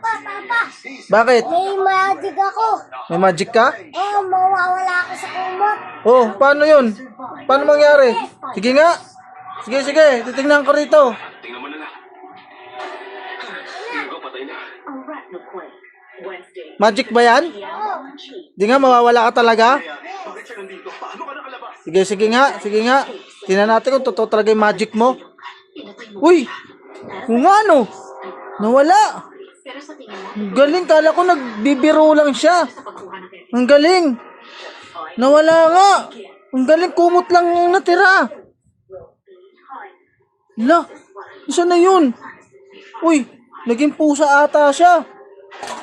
Papa, papa. Bakit? May magic ako. May magic ka? Oh, mawawala ako sa kumot. Oh, paano yun? Paano mangyari? Sige nga. Sige, sige. Titingnan ko rito. Tingnan mo na lang. Tingnan ko, patay na. Magic ba yan? Di nga, mawawala ka talaga? Sige, sige nga. Sige nga. Tingnan natin kung totoo talaga yung magic mo. Uy! Kung ano? Nawala. Ang galing. Kala ko nagbibiro lang siya. Ang galing. Nawala nga. Ang galing. Kumot lang yung natira. La. Isa na yun. Uy. Naging pusa ata siya.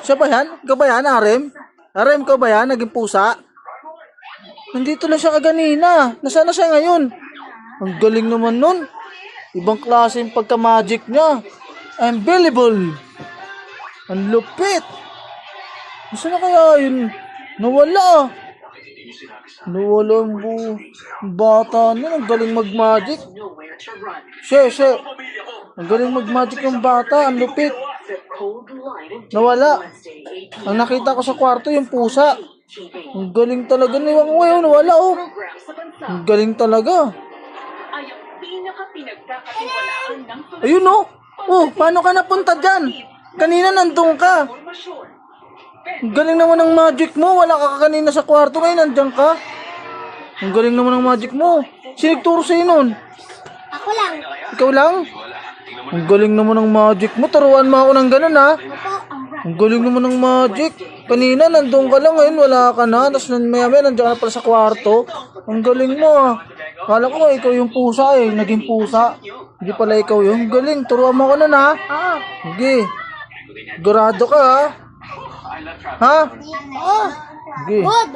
Siya ba yan? Ikaw ba yan, Arem? Arem, ikaw ba yan? Naging pusa? Nandito lang siya kaganina. Nasaan na siya ngayon? Ang galing naman nun. Ibang klase yung pagka-magic niya. Unbelievable. Ang lupit. Nasaan na kaya yun? Nawala. Nawala ang bu- bata na. Ang galing mag-magic. She, she. Ang galing mag-magic ng bata. Ang lupit. Nawala. Ang nakita ko sa kwarto yung pusa. Ang galing talaga ni Wang Wei. Nawala oh. Ang galing talaga. Ayun oh. Oh, paano ka napunta dyan? Kanina nandun ka. galing naman ng magic mo. Wala ka kanina sa kwarto ngayon. Nandyan ka. Ang galing naman ng magic mo. Sinigturo sa'yo nun. Ako lang. Ikaw lang? Ang galing naman ng magic mo. Turuan mo ako ng ganun ha. Ang galing naman ng magic. Kanina nandun ka lang ngayon. Wala ka na. Tapos maya maya nandiyan ka na pala sa kwarto. Ang galing mo ah. Kala ko ikaw yung pusa eh. Naging pusa. Hindi pala ikaw yun. Ang galing. Turuan mo ako nun ha. Oo. Sige. Sigurado ka ha. Ha? Sige. Good.